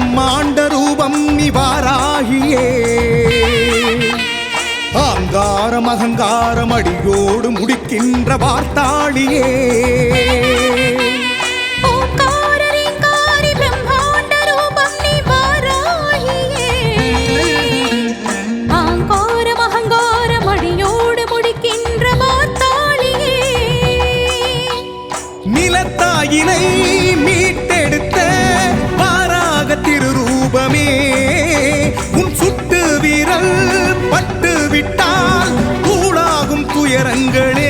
பிரம்மாண்ட ரூபம் இவாராகியே ஆங்காரம் அகங்காரம் அடியோடு முடிக்கின்ற வார்த்தாளியே. நிலத்தாயினை கரங்களே